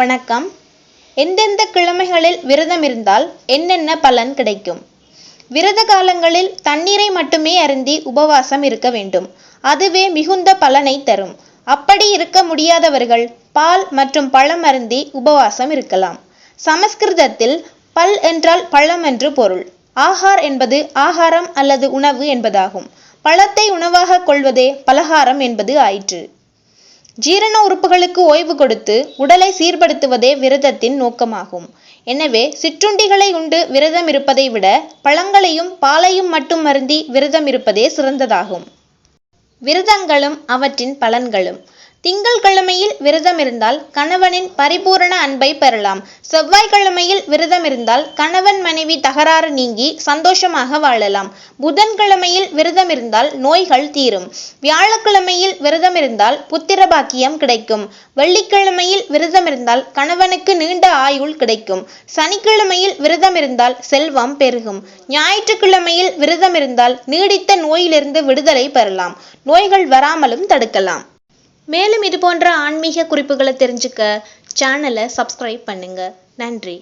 வணக்கம். எந்தெந்த கிழமைகளில் விரதம் இருந்தால் என்னென்ன பலன் கிடைக்கும்? விரத காலங்களில் தண்ணீரை மட்டுமே அருந்தி உபவாசம் இருக்க வேண்டும். அதுவே மிகுந்த பலனை தரும். அப்படி இருக்க முடியாதவர்கள் பால் மற்றும் பழம் அருந்தி உபவாசம் இருக்கலாம். சமஸ்கிருதத்தில் பல் என்றால் பழம் என்று பொருள். ஆகார் என்பது ஆகாரம் அல்லது உணவு என்பதாகும். பழத்தை உணவாக கொள்வதே பலகாரம் என்பது ஆயிற்று. ஜீரண உறுப்புகளுக்கு ஓய்வு கொடுத்து உடலை சீர்படுத்துவதே விரதத்தின் நோக்கமாகும். எனவே சிற்றுண்டிகளை உண்டு விரதம் இருப்பதை விட பழங்களையும் பாலையும் மட்டும் அருந்தி விரதம் இருப்பதே சிறந்ததாகும். விரதங்களும் அவற்றின் பலன்களும். திங்கள்கிழமையில் விரதம் இருந்தால் கணவனின் பரிபூரண அன்பை பெறலாம். செவ்வாய்க்கிழமையில் விரதம் இருந்தால் கணவன் மனைவி தகராறு நீங்கி சந்தோஷமாக வாழலாம். புதன்கிழமையில் விரதம் இருந்தால் நோய்கள் தீரும். வியாழக்கிழமையில் விரதம் இருந்தால் புத்திர பாக்கியம் கிடைக்கும். வெள்ளிக்கிழமையில் விரதம் இருந்தால் கணவனுக்கு நீண்ட ஆயுள் கிடைக்கும். சனிக்கிழமையில் விரதம் இருந்தால் செல்வம் பெருகும். ஞாயிற்றுக்கிழமையில் விரதம் இருந்தால் நீடித்த நோயிலிருந்து விடுதலை பெறலாம். நோய்கள் வராமலும் தடுக்கலாம். மேலும் இது போன்ற ஆன்மீக குறிப்புகளை தெரிஞ்சுக்க சேனலை சப்ஸ்கிரைப் பண்ணுங்கள் நன்றி.